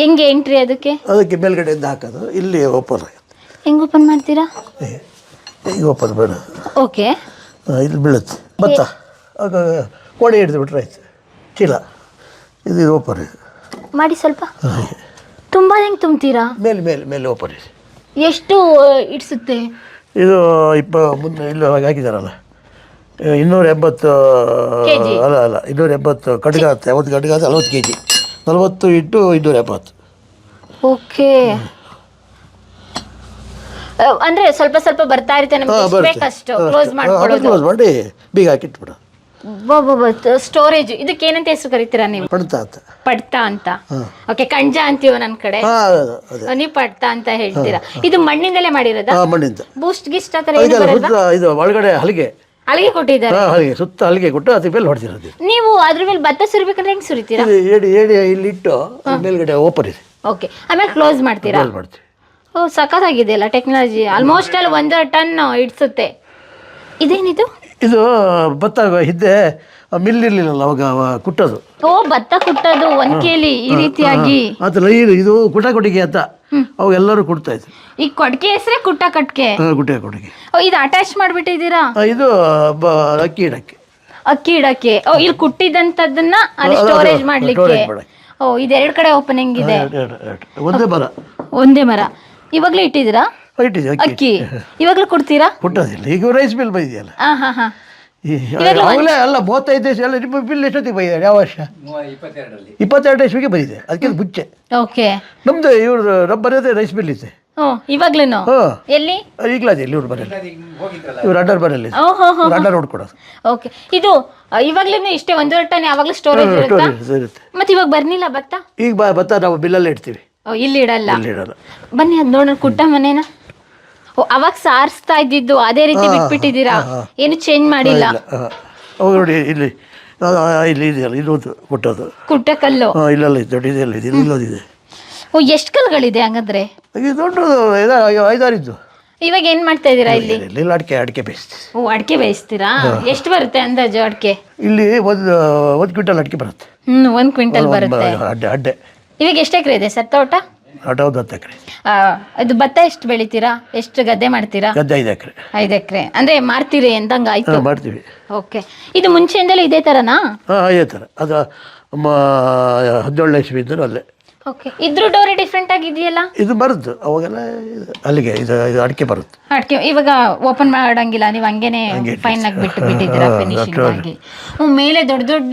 ಹೆಂಗೆ ಎಂಟ್ರಿ ಅದಕ್ಕೆ? ಅದಕ್ಕೆ ಮೇಲ್ಗಡೆಯಿಂದ ಹಾಕೋದು. ಇಲ್ಲಿ ಓಪನ್ ಆಗುತ್ತೆ. ಹೆಂಗ್ ಓಪನ್ ಮಾಡ್ತೀರಾ. ಈಗ ಓಪನ್ ಬೇಡ. ಓಕೆ ಇಲ್ಲಿ ಬೀಳುತ್ತೆ. ಭತ್ತ ಆಗ ಕೋಣೆ ಹಿಡಿದು ಬಿಟ್ರೆ ಆಯ್ತು. ಚೀಲ. ಇದು ಓಪನ್ ಇದೆ ಮಾಡಿ ಸ್ವಲ್ಪ. ಹಾಗೆ. ತುಂಬಾ ಹೆಂಗ್ ತುಂಬ್ತೀರಾ? ಮೇಲೆ ಮೇಲೆ ಮೇಲೆ ಓಪನ್ ಇದೆ ಎಷ್ಟು ಇಡ್ಸುತ್ತೆ? ಇದು ಇಪ್ಪ ಮುಂದೆ ಇಲ್ಲಿ ಹಾಕಿದಾರಲ್ಲ. ಇನ್ನೂರ ಎಂಬತ್ತು KG. ಅಲ್ಲ ಅಲ್ಲ ಇನ್ನೂರ ಎಂಬತ್ತು ಕಡ್ಗ ಆಗುತ್ತೆ. ಅವತ್ತು ಕಡ್ಗ ನಲ್ವತ್ತು ಕೆ ಜಿ ನಲ್ವತ್ತು ಇಂಟು ಇನ್ನೂರ ಎಪ್ಪತ್ತು. ಓಕೆ. ಅಂದ್ರೆ ಸ್ವಲ್ಪ ಸ್ವಲ್ಪ ಬರ್ತಾ ಇರುತ್ತೆ ನಮ್ಗೆ ಹಾಂ ಎಷ್ಟು ಬರುತ್ತೆ. ಬೇಕಷ್ಟು. ಕ್ಲೋಸ್ ಮಾಡ್ಕೊಳ್ಳೋದು ಕ್ಲೋಸ್ ಮಾಡಿ ಬೀಗ ಹಾಕಿಟ್ಬಿಡು. ಸ್ಟೋರೇಜ್ ಇದಕ್ಕೆ ಏನಂತ ಹೆಸರು ಕರಿತೀರಾ ನೀವು? ಪಡ್ತಾ ಅಂತ. ಪಡ್ತಾ ಅಂತ. ಓಕೆ ಕಣ್ಜ ಅಂತೀವ ನನ್ ಕಡೆ. ಹಾಂ ಅದು ಅದೇ ನೀವು ಪಡ್ತಾ ಅಂತ ಹೇಳ್ತೀರಾ. ಇದು ಮಣ್ಣಿಂದಲೇ ಮಾಡಿರೋದಾ? ಹಾಂ ಮಣ್ಣಿಂದ. ಬೂಸ್ಟ್ ಗಿಸ್ಟ್ ಆತರ ಥರ ಏನು ಅದಕ್ಕೆಲ್ಲ ಬರಲ್ವಾ ಸುತ್ತ ಇದು ಒಳಗಡೆ ಹಲಿಗೆ. ಅಲ್ಲಿಗೆ ಕೊಟ್ಟಿದ್ದಾರೆ. ಹಾಂ ಸುತ್ತ ಅಲ್ಲಿಗೆ ಕೊಟ್ಟು ಅದ್ರ ಮೇಲೆ ಹೊಡೆದಿರೋದು. ನೀವು ಅದ್ರ ಮೇಲೆ ಭತ್ತ ಸುರಿಬೇಕಂದ್ರೆ ಹೆಂಗ್ ಸುರಿತೀರಾ? ಇದು ಏಡಿ ಏಡಿ ಇಲ್ಲಿ ಇಟ್ಟು ಮೇಲ್ಗಡೆ ಓಪನ್ ಇದೆ. ಓಕೆ ಆಮೇಲೆ ಕ್ಲೋಸ್ ಮಾಡ್ತೀರಾ? ಮೇಲೆ ಮಾಡ್ತೀವಿ. ಓ ಸಖತ್ತಾಗಿದೆ ಅಲ್ಲ ಟೆಕ್ನಾಲಜಿ ಆಲ್ಮೋಸ್ಟ್ ಅಲ್ಲಿ ಒಂದೂವರೆ ಟನ್ ಹಿಡ್ಸುತ್ತೆ ಇದೇನಿದು? ಇದು ಭತ್ತ ಹಿಂದೆ ಮಿಲ್ ಇರಲಿಲ್ಲ ಅವಾಗ ಅವ ಕುಟ್ಟೋದು. ಓ ಭತ್ತ ಕುಟ್ಟೋದು ಒಂದ್ ಕೇಳಿ ಈ ರೀತಿಯಾಗಿ. ಆತಲ್ಲ ಇದು ಇದು ಕುಟ ಕೊಟ್ಟಿಗೆ ಅಂತ. ಅವು ಎಲ್ಲರೂ ಕೊಡ್ತಾ ಇದ್ರು. ಈ ಕೊಡ್ಕೆ ಹೆಸರೇ ಕುಟ್ಟ ಕಟ್ಕೆ ಆ, ಗುಟ್ಟೆ ಕೊಟ್ಟಿಗೆ ಓ ಇದು ಅಟ್ಯಾಚ್ ಮಾಡ್ಬಿಟ್ಟಿದ್ದೀರಾ? ಆ, ಇದು ಬ ಅಕ್ಕಿ ಇಡಕ್ಕೆ. ಅಕ್ಕಿ ಇಡಕ್ಕೆ. ಓ ಇಲ್ಲಿ ಕುಟ್ಟಿದಂತದನ್ನ ಅಲ್ಲಿ ಅದು- ಅದು ಸ್ಟೋರೇಜ್ ಮಾಡ್ಲಿಕ್ಕೆ. storage ಮಾಡಕ್ಕೆ. ಓ ಇದು ಎರಡ್ ಕಡೆ ಓಪನಿಂಗ್ ಇದೆ. ಎರಡು- ಎರಡು- ಎರಡು. ಒಂದೇ ಮರ. ಒಂದೇ ಮರ. ಇವಾಗ್ಲೇ ಇಟ್ಟಿದ್ದೀರಾ? ಇಟ್ಟಿದೆ ಅಕ್ಕಿ. ಅಕ್ಕಿ. ಇವಾಗ್ಲೂ ಕೊಡ್ತೀರಾ? ಕೊಟ್ಟೋದಿಲ್ಲ. ಈಗ ರೈಸ್ ಮಿಲ್ ಬೈದೆಯಲ್ಲ ಹಾ ಹಾ ಹಾ. ಈ ಅವಾಗಲೇ ಅಲ್ಲ ಮೂವತ್ತೈದು ದಿವಸ ಎಲ್ಲ ನಿಮ್ಮ ಬಿಲ್ ಎಷ್ಟೊತ್ತಿಗೆ ಬೈದಾರೆ ಯಾವ ವರ್ಷ? ಇಪ್ಪತ್ತೆರಡು ಇಸ್ವಿಗೆ ಬಂದಿದೆ ಅದಕ್ಕೆ ಮುಂಚೆ. ಓಕೆ. ನಮ್ದು ಇವ್ರು ರಬ್ಬರ್ ಬರೋದೇ ರೈಸ್ ಬಿಲ್ ಇದೆ. ಇವಾಗ್ಲೂನು? ಹಾಂ. ಎಲ್ಲಿ? ಈಗಲೇ ಇಲ್ಲಿ ಇವ್ರು ಬರಲ್ಲ. ಇವ್ರು ಅಡ್ಡರ್ ಬರಲ್ಲ ಓ ಹೋ ಹೋ ಇವ್ರು ಅಡ್ಡರ್ ನೋಡ್ಕೊಡೋದು ಓಕೆ. ಇದು ಇವಾಗ್ಲೇನು ಇಷ್ಟೇ ಒಂದೂವರೆ ಟನ್ ಯಾವಾಗ್ಲೂ ಸ್ಟೋರೇಜ್ ಸ್ಟೋರೇಜ್ ಇರುತ್ತೆ? ಮತ್ತೆ ಇವಾಗ ಬರ್ನಿಲ್ಲ ಭತ್ತ ಈಗ ಬ ಭತ್ತ ನಾವು ಬಿಲ್ಲಲ್ಲೇ ಇಡ್ತೀವಿ. ಓ ಇಲ್ಲಿ ಇಡಲ್ಲ. ಇಲ್ಲಿ ಇಡಲ್ಲ ಬನ್ನಿ ಅದ್ ನೋಡೋಣ ಕುಟ್ಟ ಮನೇನ. ಅವಾಗ ಸಾರಿಸ್ತಾ ಇದ್ದಿದ್ದು ಅದೇ ರೀತಿ ಬಿಟ್ಬಿಟ್ಟಿದ್ದೀರಾ? ಏನು ಚೇಂಜ್ ಮಾಡಿಲ್ಲ? ಅವಾಗ ನೋಡಿ ಇಲ್ಲಿ ಇಲ್ಲಿ ಇದೆಯಲ್ಲ ಇನ್ನೊಂದು ಕೊಟ್ಟೋದು ಕುಟ್ಟ ಕಲ್ಲು ಇಲ್ಲ ಇಲ್ಲೆಲ್ಲ ಇದೆ ದೊಡ್ಡ ಇದೆಲ್ಲ ಇದೆ ಇಲ್ಲೊಂದಿದೆ ಓ ಎಷ್ಟು ಕಲ್ಗಳಿದೆ ಹಂಗಂದ್ರೆ? ಇದು ದೊಡ್ಡದು ಐದಾರು ಇದ್ದು ಇವಾಗ ಏನ್ ಮಾಡ್ತಾ ಇದ್ದೀರಾ ಇಲ್ಲಿ ಇಲ್ಲಿ? ಅಡಿಕೆ ಅಡಿಕೆ ಬೇಯಿಸ್ತೀವಿ ಓ ಅಡಿಕೆ ಬೇಯಿಸ್ತೀರಾ? ಎಷ್ಟು ಬರುತ್ತೆ ಅಂದಾಜು ಅಡಿಕೆ? ಇಲ್ಲಿ ಒಂದು ಒಂದು ಕ್ವಿಂಟಲ್ ಅಡಿಕೆ ಬರುತ್ತೆ. ಹ್ಮ್ ಒಂದ್ ಕ್ವಿಂಟಲ್ ಬರುತ್ತೆ. ಅಡ್ಡೆ ಅಡ್ಡೆ. ಇವಾಗ ಎಷ್ಟು ಎಕರೆ ಇದೆ ಸರ್ ತೋಟ? ಒಂದು ಹತ್ತು ಎಕರೆ. ಆ, ಇದು ಭತ್ತ ಎಷ್ಟು ಬೆಳಿತೀರಾ? ಎಷ್ಟು ಗದ್ದೆ ಮಾಡ್ತೀರಾ? ಗದ್ದೆ ಐದು ಎಕರೆ. ಐದು ಎಕರೆ. ಅಂದ್ರೆ ಮಾರ್ತೀರಿ ಎಂದಂಗ ಆಯ್ತು? ಹಾಂ ಮಾಡ್ತೀವಿ. ಓಕೆ. ಇದು ಮುಂಚೆಯಿಂದಲೂ ಇದೇ ತರನಾ? ಹಾಂ ಅದೇ ಥರ ಅದು ಮ ಹದಿನೇಳನೇ ಇಸ್ವಿ ಇದ್ದರು ಅಲ್ಲೇ. ಓಕೆ. ಇದ್ರ ಡೋರಿ ಡಿಫ್ರೆಂಟ್ ಆಗಿದೆಯಲ್ಲ ಇದು ಬರುತ್ತೆ ಅವಾಗೆಲ್ಲ ಇದು ಅಲ್ಲಿಗೆ ಇದು ಇದು ಅಡಿಕೆ ಬರುತ್ತೆ ಅಡ್ಕೆ ಇವಾಗ ಓಪನ್ ಮಾಡಂಗಿಲ್ಲ. ನೀವು ಹಂಗೇನೆ ಫೈನ್ ಆಗಿ ಬಿಟ್ಟು ಬಿಟ್ಟಿದ್ದೀರಾ ಫಿನಿಶಿಂಗ್ ಆಗಿ. ಹ್ಮ್, ಮೇಲೆ ದೊಡ್ಡ ದೊಡ್ಡ